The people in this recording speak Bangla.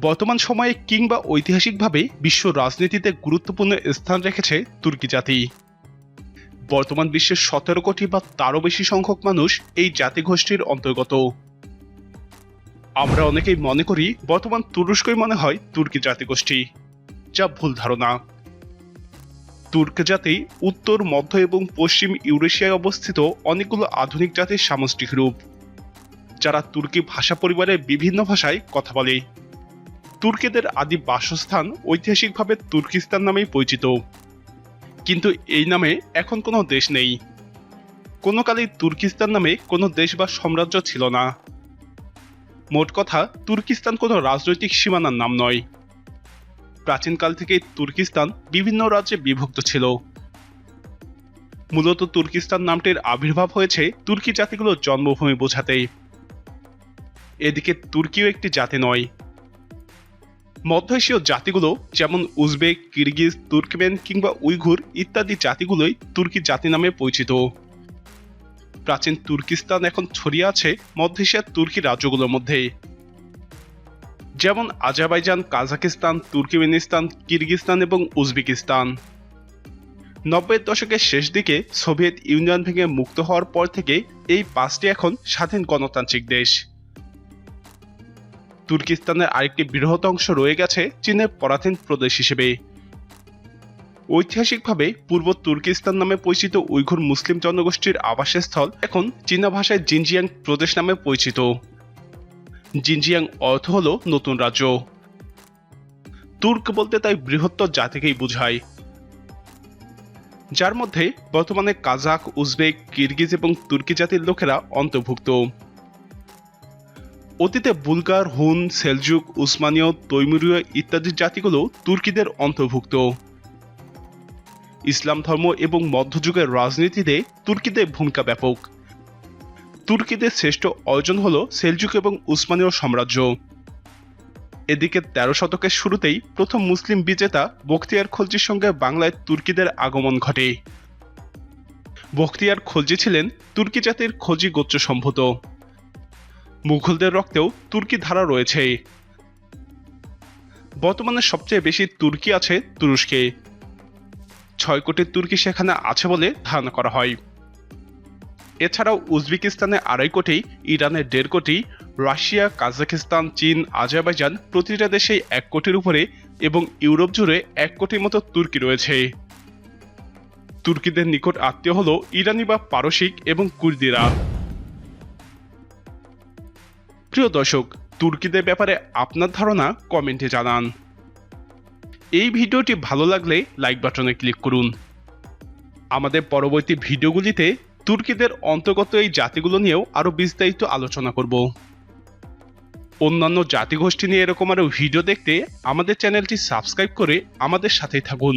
বর্তমান সময়ে কিংবা ঐতিহাসিকভাবে বিশ্ব রাজনীতিতে গুরুত্বপূর্ণ স্থান রেখেছে তুর্কি জাতি। বর্তমান বিশ্বের সতেরো কোটি বা তারও বেশি সংখ্যক মানুষ এই জাতিগোষ্ঠীর অন্তর্গত। আমরা অনেকেই মনে করি বর্তমান তুরস্কই মনে হয় তুর্কি জাতিগোষ্ঠী, যা ভুল ধারণা। তুর্ক জাতি উত্তর, মধ্য এবং পশ্চিম ইউরেশিয়ায় অবস্থিত অনেকগুলো আধুনিক জাতির সামষ্টিক রূপ, যারা তুর্কি ভাষা পরিবারের বিভিন্ন ভাষায় কথা বলে। তুর্কিদের আদি বাসস্থান ঐতিহাসিকভাবে তুর্কিস্তান নামেই পরিচিত। কিন্তু এই নামে এখন কোনো দেশ নেই। কোনো কালেই তুর্কিস্তান নামে কোনো দেশ বা সাম্রাজ্য ছিল না। মোট কথা, তুর্কিস্তান কোনো রাজনৈতিক সীমানার নাম নয়। প্রাচীনকাল থেকে তুর্কিস্তান বিভিন্ন রাজ্যে বিভক্ত ছিল। মূলত তুর্কিস্তান নামটির আবির্ভাব হয়েছে তুর্কি জাতিগুলোর জন্মভূমি বোঝাতে। এদিকে তুর্কিও একটি জাতি নয় মধ্য এশীয় জাতিগুলো, যেমন উজবেক, কিরগিজ, তুর্কমেন কিংবা উইঘুর ইত্যাদি জাতিগুলোই তুর্কি জাতি নামে পরিচিত। প্রাচীন তুর্কিস্তান এখন ছড়িয়ে আছে মধ্য এশিয়ার তুর্কি রাজ্যগুলোর মধ্যে যেমন আজারবাইজান কাজাকিস্তান তুর্কমেনিস্তান, কিরগিস্তান এবং উজবেকিস্তান। নব্বইয়ের দশকের শেষ দিকে সোভিয়েত ইউনিয়ন ভেঙে মুক্ত হওয়ার পর থেকে এই পাঁচটি এখন স্বাধীন গণতান্ত্রিক দেশ। তুর্কিস্তানের আরেকটি বৃহৎ অংশ রয়ে গেছে চীনের পরাধীন প্রদেশ হিসেবে। ঐতিহাসিকভাবে পূর্ব তুর্কিস্তান নামে পরিচিত উইঘুর মুসলিম জনগোষ্ঠীর আবাসস্থল এখন চীনা ভাষায় জিনজিয়াং প্রদেশ নামে পরিচিত। জিনজিয়াং অর্থ হল নতুন রাজ্য। তুর্ক বলতে তাই বৃহত্তর জাতিকেই বোঝায়। যার মধ্যে বর্তমানে কাজাক উজবেক, কিরগিজ এবং তুর্কি জাতির লোকেরা অন্তর্ভুক্ত। অতীতে বুলগার, হুন, সেলজুক, উসমানীয়, তৈমুরীয় ইত্যাদি জাতিগুলো তুর্কিদের অন্তর্ভুক্ত। ইসলাম ধর্ম এবং মধ্যযুগের রাজনীতিতে তুর্কিদের ভূমিকা ব্যাপক। তুর্কিদের শ্রেষ্ঠ অর্জন হল সেলজুক এবং উসমানীয় সাম্রাজ্য। এদিকে তেরো শতকের শুরুতেই প্রথম মুসলিম বিজেতা বখতিয়ার খলজির সঙ্গে বাংলায় তুর্কিদের আগমন ঘটে। বখতিয়ার খলজি ছিলেন তুর্কি জাতির খলজি গোত্র সম্ভূত। মুঘলদের রক্তেও তুর্কি ধারা রয়েছে। বর্তমানে সবচেয়ে বেশি তুর্কি আছে তুরস্কে। ছয় কোটি তুর্কি সেখানে আছে বলে ধারণা করা হয়। এছাড়াও উজবেকিস্তানে আড়াই কোটি, ইরানে দেড় কোটি, রাশিয়া কাজাকিস্তান চীন, আজারবাইজান প্রতিটা দেশেই এক কোটির উপরে এবং ইউরোপ জুড়ে এক কোটির মতো তুর্কি রয়েছে। তুর্কিদের নিকট আত্মীয় হল ইরানি বা পারসিক এবং কুর্দিরা। প্রিয় দর্শক, তুর্কিদের ব্যাপারে আপনার ধারণা কমেন্টে জানান। এই ভিডিওটি ভালো লাগলে লাইক বাটনে ক্লিক করুন। আমাদের পরবর্তী ভিডিওগুলিতে তুর্কিদের অন্তর্গত এই জাতিগুলো নিয়েও আরও বিস্তারিত আলোচনা করব। অন্যান্য জাতিগোষ্ঠী নিয়ে এরকম আরও ভিডিও দেখতে আমাদের চ্যানেলটি সাবস্ক্রাইব করে আমাদের সাথেই থাকুন।